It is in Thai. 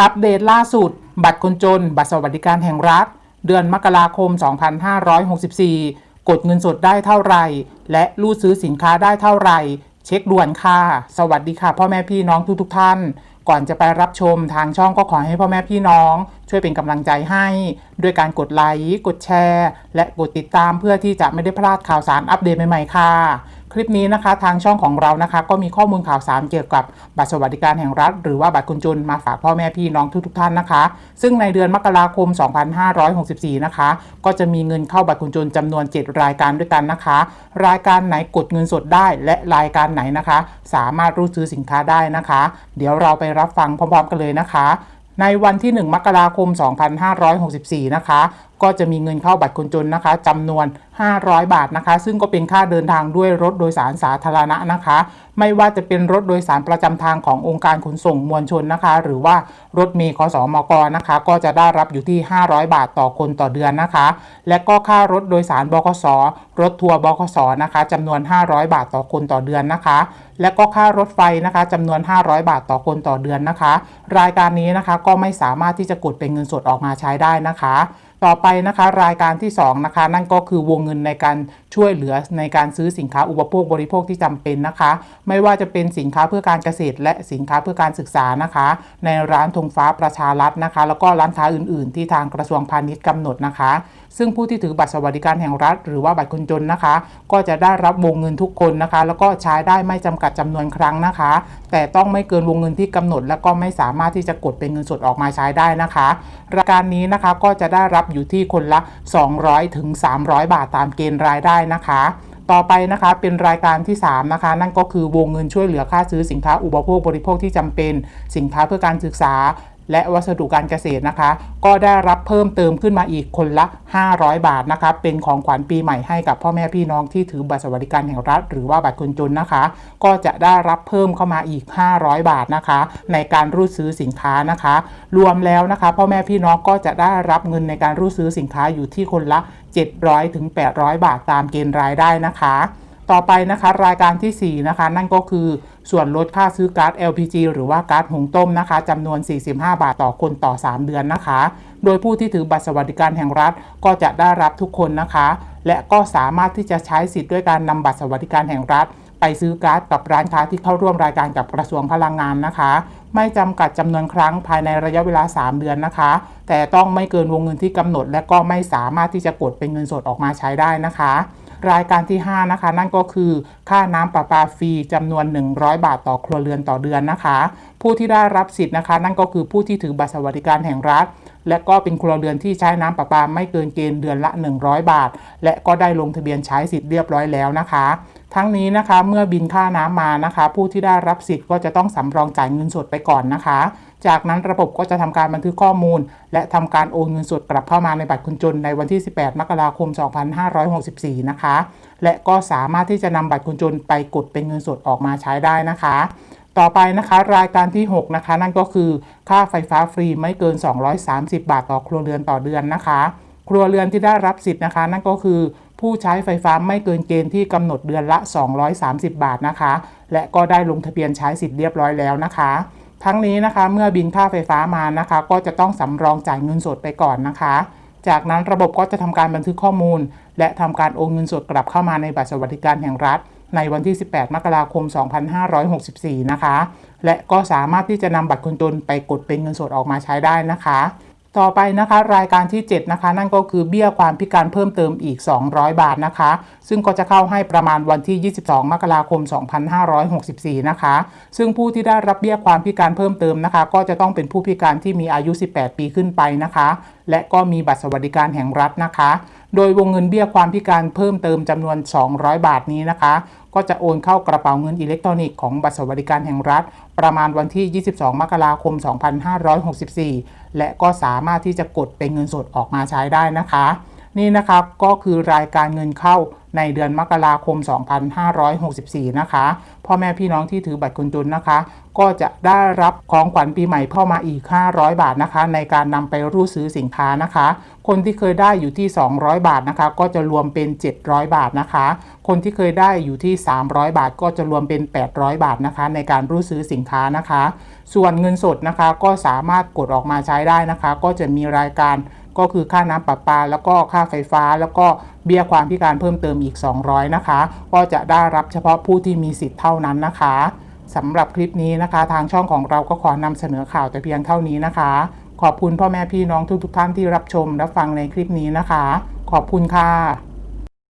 อัปเดตล่าสุด บัตรคนจน บัตรสวัสดิการแห่งรัฐ เดือนมกราคม 2564 กดเงินสดได้เท่าไหร่ และรูดซื้อสินค้าได้เท่าไหร่ เช็คด่วนค่ะ สวัสดีค่ะ พ่อแม่พี่น้องทุกทท่าน ก่อนจะไปรับชมทางช่องก็ขอให้พ่อแม่พี่น้อง ช่วยเป็นกำลังใจให้ ด้วยการกดไลค์ กดแชร์ และกดติดตามเพื่อที่จะไม่ได้พลาดข่าวสารอัปเดตใหม่ๆค่ะ คลิปนี้นะคะทางช่องของเรานะคะ ก็มีข้อมูลข่าวสารเกี่ยวกับบัตรสวัสดิการแห่งรัฐ หรือว่าบัตรคนจนมาฝากพ่อแม่พี่น้องทุกๆท่านนะคะ ซึ่งในเดือนมกราคม 2564 นะคะ ก็จะมีเงินเข้าบัตรคนจนจำนวน 7 รายการด้วยกันนะคะ รายการไหนกดเงินสดได้ และรายการไหนนะคะ สามารถรูดซื้อสินค้าได้นะคะ เดี๋ยวเราไปรับฟังพร้อมๆกันเลยนะคะในวันที่ 1 มกราคม 2564 นะคะ ก็จะมีเงินเข้าบัตรคนจนนะคะจำนวน 500 บาทนะคะ ซึ่งก็เป็นค่าเดินทางด้วยรถโดยสารสาธารณะนะคะ ไม่ว่าจะเป็นรถโดยสารประจำทางขององค์การขนส่งมวลชนนะคะ หรือว่ารถเมล์คสมกนะคะ ก็จะได้รับอยู่ที่ 500 บาทต่อคนต่อเดือนนะคะ และก็ค่ารถโดยสารบขสรถทัวร์บขสนะคะจำนวน 500 บาทต่อคนต่อเดือนนะคะ และก็ค่ารถไฟนะคะจำนวน 500 บาทต่อคนต่อเดือนนะคะ รายการนี้นะคะก็ไม่สามารถที่จะกดเป็นเงินสดออกมาใช้ได้นะคะ ต่อไปนะคะรายการที่ 2 นะคะ นั่นก็คือวงเงินในการช่วยเหลือในการซื้อสินค้าอุปโภคบริโภคที่จำเป็นนะคะ ไม่ว่าจะเป็นสินค้าเพื่อการเกษตร และสินค้าเพื่อการศึกษานะคะ ในร้านธงฟ้าประชารัฐนะคะ แล้วก็ร้านค้าอื่น ๆ ที่ทางกระทรวงพาณิชย์กำหนดนะคะ ซึ่งผู้ที่ถือบัตรสวัสดิการแห่งรัฐ หรือว่าบัตรคนจนนะคะ ก็จะได้รับวงเงินทุกคนนะคะ แล้วก็ใช้ได้ไม่จำกัดจำนวนครั้งนะคะ แต่ต้องไม่เกินวงเงินที่กำหนด และก็ไม่สามารถที่จะกดเป็นเงินสดออกมาใช้ได้นะคะรายการนี้นะคะก็จะได้รับอยู่ที่คนละ 200ถึง300 บาทตามเกณฑ์รายได้นะคะต่อไปนะคะเป็นรายการที่ 3 นะคะ นั่นก็คือวงเงินช่วยเหลือค่าซื้อสินค้าอุปโภคบริโภคที่จำเป็น สินค้าเพื่อการศึกษา และวัสดุการเกษตรนะคะ ก็ได้รับเพิ่มเติมขึ้นมาอีกคนละ 500 บาทนะคะเป็นของขวัญปีใหม่ให้กับพ่อแม่พี่น้องที่ถือบัตรสวัสดิการแห่งรัฐ หรือว่าบัตรคนจนนะคะ ก็จะได้รับเพิ่มเข้ามาอีก 500 บาทนะคะ ในการรูดซื้อสินค้านะคะ รวมแล้วนะคะ พ่อแม่พี่น้องก็จะได้รับเงินในการรูดซื้อสินค้าอยู่ที่คนละ 700ถึง800 บาทตามเกณฑ์รายได้นะคะ ต่อไปนะคะรายการที่ 4 นะคะ นั่นก็คือส่วนลดค่าซื้อก๊าซ LPG หรือว่าก๊าซหุงต้มนะคะจำนวน 45 บาทต่อคนต่อ 3 เดือนนะคะ โดยผู้ที่ถือบัตรสวัสดิการแห่งรัฐก็จะได้รับทุกคนนะคะ และก็สามารถที่จะใช้สิทธิ์ด้วยการนำบัตรสวัสดิการแห่งรัฐ ไปซื้อก๊าซกับร้านค้าที่เข้าร่วมรายการกับกระทรวงพลังงานนะคะ ไม่จำกัดจำนวนครั้งภายในระยะเวลา 3 เดือนนะคะ แต่ต้องไม่เกินวงเงินที่กำหนด และก็ไม่สามารถที่จะกดเป็นเงินสดออกมาใช้ได้นะคะ รายการที่ 5 นะคะ นั่นก็คือค่าน้ำประปาฟรีจำนวน 100 บาทต่อครัวเรือนต่อเดือนนะคะ ผู้ที่ได้รับสิทธิ์นะคะ นั่นก็คือผู้ที่ถือบัตรสวัสดิการแห่งรัฐ และก็เป็นครัวเรือนที่ใช้น้ำประปาไม่เกินเกณฑ์เดือนละ 100 บาท และก็ได้ลงทะเบียนใช้สิทธิ์เรียบร้อยแล้วนะคะ ทั้งนี้นะคะเมื่อบินค่าน้ำมานะคะ ผู้ที่ได้รับสิทธิ์ก็จะต้องสำรองจ่ายเงินสดไปก่อนนะคะ จากนั้นระบบก็จะทำการบันทึกข้อมูล และทำการโอนเงินสดกลับเข้ามาในบัตรคนจนในวันที่ 18 มกราคม 2564 นะคะ และก็สามารถที่จะนำบัตรคนจนไปกดเป็นเงินสดออกมาใช้ได้นะคะ ต่อไปนะคะ รายการที่ 6 นะคะ นั่นก็คือค่าไฟฟ้าฟรีไม่เกิน 230 บาทต่อครัวเรือนต่อเดือนนะคะ ครัวเรือนที่ได้รับสิทธิ์นะคะ นั่นก็คือผู้ใช้ไฟฟ้าไม่เกินเกณฑ์ที่กำหนดเดือนละ 230 บาทนะคะ และก็ได้ลงทะเบียนใช้สิทธิ์เรียบร้อยแล้วนะคะ ทั้งนี้นะคะเมื่อบินค่าไฟฟ้ามานะคะ ก็จะต้องสำรองจ่ายเงินสดไปก่อนนะคะ จากนั้นระบบก็จะทำการบันทึกข้อมูล และทำการโอนเงินสดกลับเข้ามาในบัตรสวัสดิการแห่งรัฐ ในวันที่ 18 มกราคม 2564 นะคะ และก็สามารถที่จะนำบัตรคนจนไปกดเป็นเงินสดออกมาใช้ได้นะคะ ต่อไปนะคะ รายการที่ 7 นะคะ นั่นก็คือเบี้ยความพิการเพิ่มเติมอีก 200 บาทนะคะ ซึ่งก็จะเข้าให้ประมาณวันที่ 22 มกราคม 2564 นะคะ ซึ่งผู้ที่ได้รับเบี้ยความพิการเพิ่มเติมนะคะ ก็จะต้องเป็นผู้พิการที่มีอายุ 18 ปีขึ้นไปนะคะ และก็มีบัตรสวัสดิการแห่งรัฐนะคะ โดยวงเงินเบี้ยความพิการเพิ่มเติมจำนวน 200 บาทนี้นะคะ ก็จะโอนเข้ากระเป๋าเงินอิเล็กทรอนิกส์ของบัตรสวัสดิการแห่งรัฐ ประมาณวันที่ 22 มกราคม 2564 และก็สามารถที่จะกดเป็นเงินสดออกมาใช้ได้นะคะ นี่นะคะก็คือรายการเงินเข้า ในเดือนมกราคม 2564 นะคะ พ่อแม่พี่น้องที่ถือบัตรคนจนนะคะ ก็จะได้รับของขวัญปีใหม่เข้ามาอีก 500 บาทนะคะ ในการนำไปรูดซื้อสินค้านะคะ คนที่เคยได้อยู่ที่ 200 บาทนะคะ ก็จะรวมเป็น 700 บาทนะคะ คนที่เคยได้อยู่ที่ 300 บาท ก็จะรวมเป็น 800 บาทนะคะ ในการรูดซื้อสินค้านะคะ ส่วนเงินสดนะคะก็สามารถกดออกมาใช้ได้นะคะ ก็จะมีรายการ ก็คือค่าน้ำประปา แล้วก็ค่าไฟฟ้า แล้วก็เบี้ยความพิการเพิ่มเติมอีก 200 นะคะ ก็จะได้รับเฉพาะผู้ที่มีสิทธิ์เท่านั้นนะคะสำหรับคลิปนี้นะคะ ทางช่องของเราก็ขอนำเสนอข่าวแต่เพียงเท่านี้นะคะ ขอบคุณพ่อแม่พี่น้องทุกๆท่านที่รับชมรับฟังในคลิปนี้นะคะ ขอบคุณค่ะ